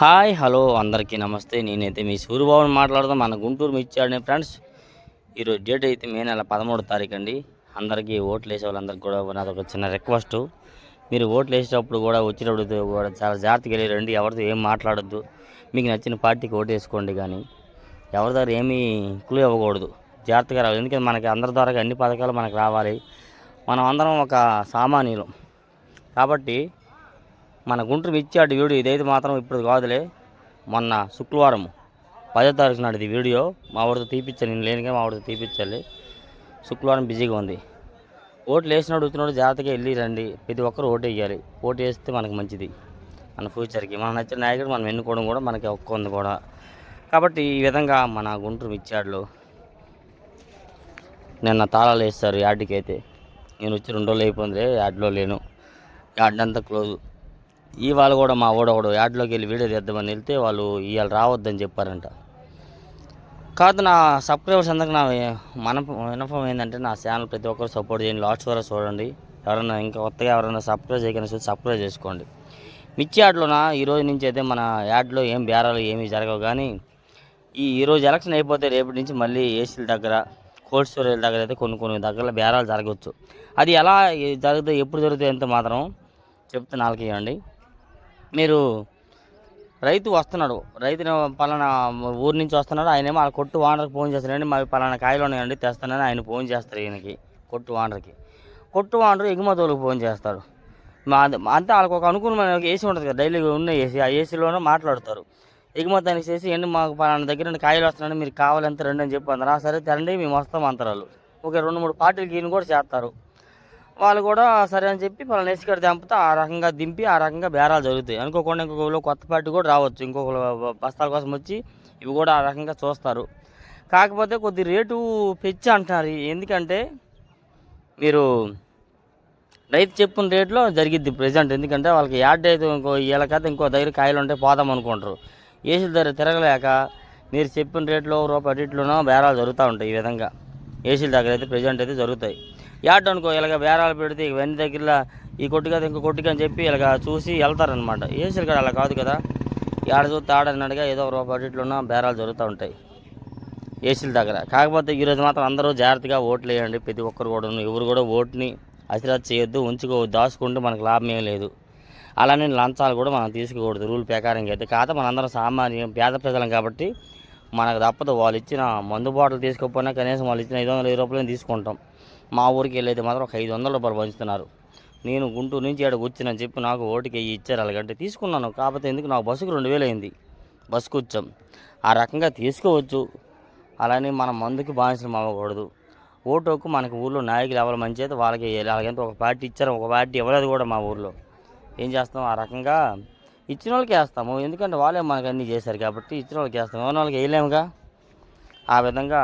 Hi hello అందరికీ నమస్తే. నేనైతే మీ సూర్యబాబుని మాట్లాడదాం మన గుంటూరు మిర్చాడని ఫ్రెండ్స్. ఈరోజు డేట్ అయితే మే నెల పదమూడు తారీఖు అండి. అందరికీ ఓట్లు వేసే వాళ్ళందరికీ కూడా నాదొక చిన్న రిక్వెస్ట్. మీరు ఓట్లు వేసేటప్పుడు కూడా వచ్చేటప్పుడు కూడా చాలా జాగ్రత్తగా వెళ్ళిరండి ఎవరితో ఏం మాట్లాడొద్దు. మీకు నచ్చిన పార్టీకి ఓటు వేసుకోండి కానీ ఎవరి దగ్గర ఏమీ క్లూ ఇవ్వకూడదు. జాగ్రత్తగా రావాలి. ఎందుకంటే మనకి అందరి ద్వారా అన్ని పథకాలు మనకు రావాలి. మనం అందరం ఒక సామాన్యులం. కాబట్టి మన గుంటూరు ఇచ్చాడు వీడియో ఇదైతే మాత్రం ఇప్పుడు కాదులే. మొన్న శుక్రవారం పదో తారీఖు నాడు ఇది వీడియో. మా వాడితో తీపిచ్చాను నేను లేనిగా మా వాడితో తీపిచ్చాలి. శుక్రవారం బిజీగా ఉంది. ఓట్లు వేసినాడు వచ్చినాడు జాగ్రత్తగా వెళ్ళి రండి. ప్రతి ఒక్కరు ఓటు వేయాలి. ఓటు వేస్తే మనకు మంచిది. మన ఫ్యూచర్కి మన నచ్చిన నాయకుడు మనం ఎన్నుకోవడం కూడా మనకి ఒక్క ఉంది కూడా. కాబట్టి ఈ విధంగా మన గుంటూరు మిర్చాడులో నిన్న తాళాలు వేస్తారు యార్డ్కి అయితే. నేను వచ్చి రెండు రోజులు అయిపోయింది యార్డ్లో లేను. యార్డ్ అంతా క్లోజ్ ఇవాళ కూడా మా ఓడోడు యాడ్లోకి వెళ్ళి వీడియో తీద్దామని వెళ్తే వాళ్ళు ఇవాళ రావద్దని చెప్పారంట. కాదు నా సబ్స్క్రైబర్స్ అందరికి నా మన వినపం ఏంటంటే నా ఛానల్ ప్రతి ఒక్కరు సపోర్ట్ చేయండి. లాస్ట్ వరకు చూడండి. ఎవరైనా ఇంకా కొత్తగా ఎవరైనా సబ్స్క్రైబ్ చేయకుండా చూసి సబ్స్క్రైబ్ చేసుకోండి. మిర్చి యాడ్లోన? ఈ రోజు నుంచి అయితే మన యాడ్లో ఏం బేరాలు ఏమీ జరగవు. కానీ ఈ ఈరోజు ఎలక్షన్ అయిపోతే రేపటి నుంచి మళ్ళీ ఏసీల దగ్గర కోల్డ్ స్టోరేజ్ దగ్గర అయితే కొన్ని కొన్ని దగ్గర బేరాలు జరగవచ్చు. అది ఎలా జరుగుతుంది ఎప్పుడు జరుగుతుంది ఎంత మాత్రం చెప్తే నాలుగు ఇవ్వండి మీరు రైతు వస్తున్నాడు. రైతు పలానా ఊరు నుంచి వస్తున్నాడు. ఆయనేమో ఆ కొట్టు వానర్కి ఫోన్ చేస్తాడండి మావి పలానా కాయలు ఉన్నాయండి తెస్తానని ఆయన ఫోన్ చేస్తారు ఈయనకి కొట్టు వానర్కి కొట్టు వానరు ఎగుమతులకు ఫోన్ చేస్తాడు మా అంతే వాళ్ళకి ఒక అనుకూలమైన ఏసీ ఉంటుంది కదా డైలీ ఉన్న ఏసీ. ఆ ఏసీలోనే మాట్లాడతారు. ఎగుమతి అని చేసి ఏంటి మాకు పలానా దగ్గర నుండి కాయలు వస్తున్నాయి మీరు కావాలంత రండి అని చెప్పి అందరు సరే తెరండి మేము వస్తాం అంటారు వాళ్ళు. ఒక రెండు మూడు పార్టీలకి ఈయన కూడా చేస్తారు. వాళ్ళు కూడా సరే అని చెప్పి పలానా ఎస్కర్ దింపితే ఆ రకంగా దింపి ఆ రకంగా బేరాలు జరుగుతాయి. అనుకోకుండా ఇంకొకరు కొత్త పార్టీ కూడా రావచ్చు. ఇంకొకరు బస్తాల కోసం వచ్చి ఇవి కూడా ఆ రకంగా చూస్తారు. కాకపోతే కొద్ది రేటు పెంచి అంటున్నారు. ఎందుకంటే మీరు రైతు చెప్పిన రేట్లో జరిగిద్ది ప్రజెంట్. ఎందుకంటే వాళ్ళకి యాడ్ అయితే ఇంకో వీళ్ళకైతే ఇంకో దగ్గర కాయలు ఉంటే పోదాం అనుకుంటారు. ఏసీల దగ్గర తిరగలేక మీరు చెప్పిన రేట్లో రూపాయి రేట్లోనో బేరాలు జరుగుతూ ఉంటాయి ఈ విధంగా. ఏసీల దగ్గర అయితే ప్రజెంట్ అయితే జరుగుతాయి. యాడ్ అనుకో ఇలాగ బేరాలు పెడితే ఇవన్నీ దగ్గర ఈ కొట్టు కదా ఇంకో కొట్టుకి అని చెప్పి ఇలాగ చూసి వెళ్తారనమాట ఏసీలు కూడా అలా కాదు కదా. ఏడ చూస్తే ఆడన్నట్టుగా ఏదో ఒక బడ్జెట్లో ఉన్న బేరాలు జరుగుతూ ఉంటాయి ఏసీల దగ్గర. కాకపోతే ఈరోజు మాత్రం అందరూ జాగ్రత్తగా ఓట్లు వేయండి. ప్రతి ఒక్కరు కూడా ఎవరు కూడా ఓటుని అసిరాజ్ చేయొద్దు ఉంచుకో దాచుకుంటే మనకు లాభం ఏం లేదు. అలానే లంచాలు కూడా మనం తీసుకోకూడదు. రూల్ ప్రకారం అయితే కాకపోతే మనందరం సామాన్యం పేద ప్రజలం కాబట్టి మనకు తప్పదు. వాళ్ళు ఇచ్చిన మందు బాటలు తీసుకోకపోయినా కనీసం వాళ్ళు ఇచ్చిన ఐదు వందల ఇరవై రూపాయలు తీసుకుంటాం. మా ఊరికి వెళ్ళేది మాత్రం ఒక ఐదు వందల రూపాయలు పంచుతున్నారు. నేను గుంటూరు నుంచి ఇక్కడికి వచ్చినని చెప్పి నాకు ఓటుకి వెయ్యి ఇచ్చారు అలాగంటే తీసుకున్నాను. కాకపోతే ఎందుకు? నాకు బస్సుకు రెండు వేలు అయింది. బస్సుకు వచ్చాం. ఆ రకంగా తీసుకోవచ్చు. అలానే మన మందుకి బానిసలు అవ్వకూడదు. ఓటు హక్కు మనకి ఊళ్ళో నాయకులు ఎవరు మంచి అయితే వాళ్ళకి వేయాలి అలాగంటే ఒక పార్టీ ఇచ్చారు ఒక పార్టీ ఇవ్వలేదు కూడా మా ఊళ్ళో ఏం చేస్తాం? ఆ రకంగా ఇచ్చిన వాళ్ళకి వేస్తాము. ఎందుకంటే వాళ్ళే మనకు అన్నీ చేశారు కాబట్టి ఇచ్చిన వాళ్ళకి వేస్తాము ఇవ్వని వాళ్ళకి వేయలేముగా? ఆ విధంగా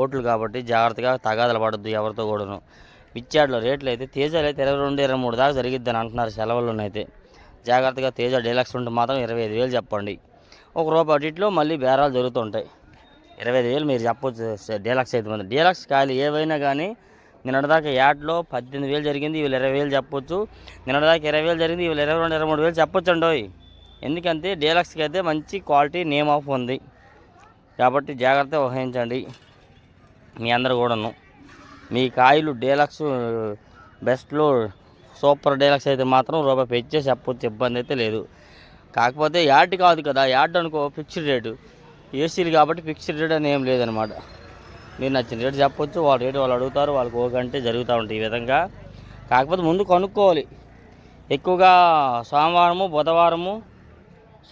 ఓట్లు కాబట్టి జాగ్రత్తగా తగాదలు పడద్దు ఎవరితో కూడాను. పిచ్చాడులో రేట్లు అయితే తేజాలు అయితే ఇరవై రెండు ఇరవై మూడు దాకా జరిగిద్దని అంటున్నారు సెలవుల్లోనైతే. జాగ్రత్తగా తేజ డీలక్స్ ఉంటే మాత్రం ఇరవై ఐదు వేలు చెప్పండి. ఒక రూపాయి అడిట్లో మళ్ళీ బేరాలు జరుగుతుంటాయి. ఇరవై ఐదు వేలు మీరు చెప్పొచ్చు డీలక్స్ అయితే మంది డీలక్స్ ఖాళీ ఏవైనా కానీ నిన్నటిదాకా యాడ్లో పద్దెనిమిది వేలు జరిగింది వీళ్ళు ఇరవై వేలు చెప్పొచ్చు. నిన్నటిదాకా ఇరవై వేలు జరిగింది వీళ్ళు ఇరవై రెండు ఇరవై మూడు వేలు చెప్పొచ్చు అండి ఎందుకంటే డీలక్స్కి అయితే మంచి క్వాలిటీ నేమ్ ఆఫ్ ఉంది. కాబట్టి జాగ్రత్త వహించండి. మీ అందరు కూడాను. మీ కాయలు డీలక్స్ బెస్ట్లో సూపర్ డీలక్స్ అయితే మాత్రం రూపాయి పెంచే చెప్పొచ్చు ఇబ్బంది అయితే లేదు. కాకపోతే యాడ్ కాదు కదా యాడ్ అనుకో ఫిక్స్డ్ రేటు. ఏసీలు కాబట్టి ఫిక్స్డ్ రేట్ అని ఏం లేదనమాట మీరు నచ్చిన రేటు చెప్పొచ్చు వాళ్ళ రేటు వాళ్ళు అడుగుతారు వాళ్ళకి ఓకంటే జరుగుతూ ఉంటాయి ఈ విధంగా. కాకపోతే ముందు కొనుక్కోవాలి. ఎక్కువగా సోమవారము బుధవారము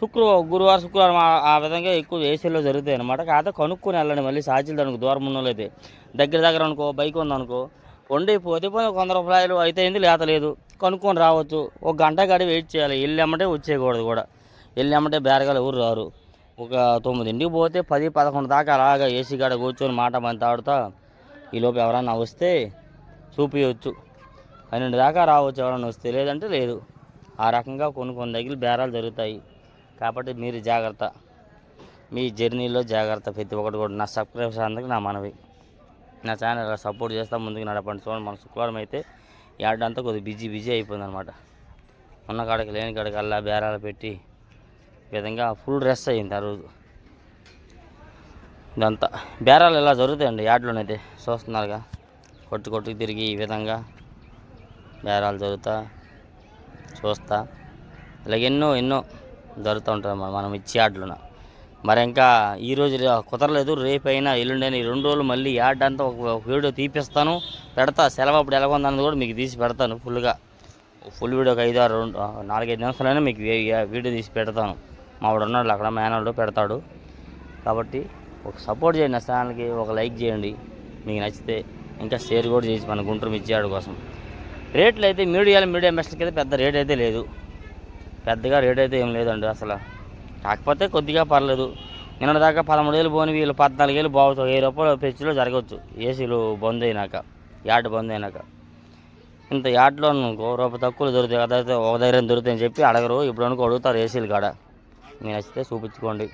శుక్రవారం గురువారం శుక్రవారం ఆ- విధంగా ఎక్కువ ఏసీలో జరుగుతాయి అనమాట కాకపోతే కనుక్కొని వెళ్ళండి మళ్ళీ సాధ్యులు అనుకో దూరం ఉన్న అయితే. దగ్గర దగ్గర అనుకో బైక్ ఉందనుకో వండి పోతే పోయి కొందరు రూపాయలు అయితే అయింది లేత లేదు. కనుక్కొని రావచ్చు. ఒక గంట గడి వెయిట్ చేయాలి. వెళ్ళి అమ్మటే వచ్చేయకూడదు కూడా. వెళ్ళి బేరగాలు ఎవరు రారు. ఒక తొమ్మిదింటికి పోతే పది పదకొండు దాకా అలాగా ఏసీ కాడ కూర్చొని మాట మంది తాడుతా. ఈలోపు ఎవరన్నా వస్తే చూపించవచ్చు పన్నెండు దాకా రావచ్చు ఎవరన్నా వస్తే. లేదంటే లేదు. ఆ రకంగా కొన్ని కొన్ని దగ్గర బేరాలు జరుగుతాయి. కాబట్టి మీరు జాగ్రత్త. మీ జర్నీలో జాగ్రత్త. ప్రతి ఒక్కటి కూడా నా సబ్స్క్రైబర్స్ అందరికీ నా మనవి. నా ఛానల్ సపోర్ట్ చేస్తా ముందుకు నడపండి. చూడండి మన శుక్రవారం అయితే యాడ్ అంతా కొద్దిగా బిజీ బిజీ అయిపోయింది అనమాట ఉన్న కాడికి లేని కాడికి అల్లా బేరాలు పెట్టి విధంగా ఫుల్ రెస్ట్ అయింది ఆ రోజు. ఇదంతా. బేరాలు ఇలా జరుగుతాయండి యాడ్లోనైతే చూస్తున్నారుగా. కొట్టు కొట్టుకు తిరిగి ఈ విధంగా బేరాలు జరుగుతా చూస్తా. ఇలాగ ఎన్నో ఎన్నో జరుగుతూ ఉంటుంది మనం ఇచ్చే యాడ్లోన మరి ఇంకా ఈ రోజు కుదరలేదు రేపైనా ఎల్లుండైనా ఈ రెండు రోజులు మళ్ళీ యాడ్ అంతా ఒక వీడియో తీపిస్తాను. పెడతా సెలవు అప్పుడు ఎలా ఉందన్నది కూడా మీకు తీసి పెడతాను ఫుల్గా. ఫుల్ వీడియో ఒక ఐదు ఆరు రెండు నాలుగైదు నిమిషాలైనా మీకు వీడియో తీసి పెడతాను. మావాడు ఉన్నాడు అక్కడ మేనాడు పెడతాడు. కాబట్టి ఒక సపోర్ట్ చేయండి నా ఛానల్కి ఒక లైక్ చేయండి. మీకు నచ్చితే ఇంకా షేర్ కూడా చేసి మన గుంటూరు మిర్చియాడు కోసం. రేట్లు అయితే మీడియాలో మీడియా మెస్టర్కి అయితే పెద్ద రేట్ అయితే లేదు. పెద్దగా రేట్ అయితే ఏం లేదండి అసలు. కాకపోతే కొద్దిగా పర్లేదు. నిన్న దాకా పదమూడు వేలు పోని వీళ్ళు పద్నాలుగు వేలు బాగుతాయి వెయ్యి రూపాయలు పెచ్చులో జరగవచ్చు. ఏసీలు బంద్ అయినాక యార్డ్ బంద్ అయినాక. ఇంత యార్డ్లో అనుకో రూపాయి తక్కువ దొరుకుతాయి కదా అయితే ఒక దగ్గర దొరుకుతాయని చెప్పి అడగరు. ఇప్పుడు అనుకో అడుగుతారు ఏసీలు కాడ. మీకు నచ్చితే చూపించుకోండి.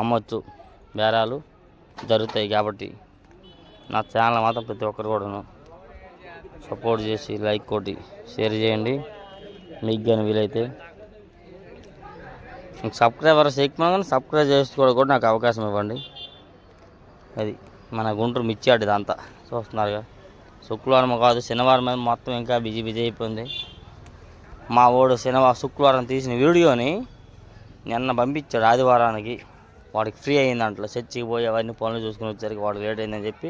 అమ్మొచ్చు. బేరాలు జరుగుతాయి కాబట్టి. నా ఛానల్ మాత్రం ప్రతి ఒక్కరు కూడాను సపోర్ట్ చేసి లైక్ కొట్టి షేర్ చేయండి. మీకు కానీ వీలైతే మీకు సబ్స్క్రైబర్స్ ఎక్కువ కానీ సబ్స్క్రైబ్ చేసుకోవడం కూడా నాకు అవకాశం ఇవ్వండి. అది మన గుంటూరు మిచ్చాడు ఇదంతా. చూస్తున్నారుగా. శుక్రవారం కాదు శనివారం మీద మొత్తం ఇంకా బిజీ బిజీ అయిపోయింది. మా వాడు శనివారం శుక్రవారం తీసిన వీడియోని నిన్న పంపించాడు ఆదివారానికి. వాడికి ఫ్రీ అయిందంట చర్చికి పోయి అవన్నీ పనులు చూసుకుని వచ్చేసరికి వాడు లేట్ అయిందని చెప్పి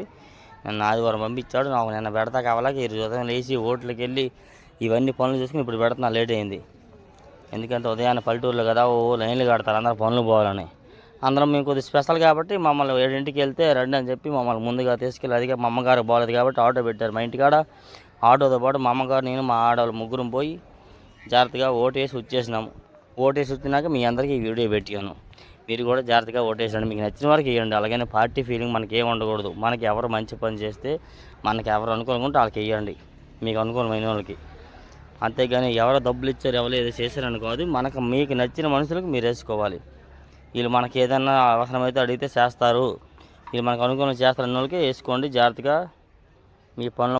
నిన్న ఆదివారం పంపించాడు. నాకు నిన్న పెడతా కావాలకి ఈరోజు లేచి ఓట్లకి వెళ్ళి ఇవన్నీ పనులు చూసుకుని ఇప్పుడు పెడుతున్నా లేట్ అయింది. ఎందుకంటే ఉదయాన్నే పల్లెటూరులో కదా ఓ లైన్లు కడతారు అందరూ పనులు పోవాలని. అందరం మేము కొద్దిగా స్పెషల్ కాబట్టి మమ్మల్ని ఏడింటికి వెళ్తే రండి అని చెప్పి మమ్మల్ని ముందుగా తీసుకెళ్ళి అదిగా మా అమ్మగారు బాగాలేదు కాబట్టి ఆటో పెట్టారు. మా ఇంటికాడ ఆటోతో పాటు మా అమ్మగారు నేను మా ఆడవాళ్ళు ముగ్గురం పోయి జాగ్రత్తగా ఓటేసి వచ్చేసినాము. ఓటేసి వచ్చినాక మీ అందరికీ వీడియో పెట్టాను. మీరు కూడా జాగ్రత్తగా ఓటేసండి మీకు నచ్చిన వరకు వేయండి అలాగనే పార్టీ ఫీలింగ్ మనకి ఏం ఉండకూడదు. మనకి ఎవరు మంచి పని చేస్తే మనకి ఎవరు అనుకూలంగా వాళ్ళకి వేయండి మీకు అనుకూలమైన వాళ్ళకి. అంతేగాని ఎవరో డబ్బులు ఇచ్చారు ఎవరో ఏదో చేశారు కాదు మనకు మీకు నచ్చిన మనుషులకు మీరు వేసుకోవాలి. వీళ్ళు మనకి ఏదైనా అవసరమైతే అడిగితే చేస్తారు. వీళ్ళు మనకు అనుకూలం చేస్తారు అన్న వాళ్ళకి వేసుకోండి జాగ్రత్తగా మీ పనులు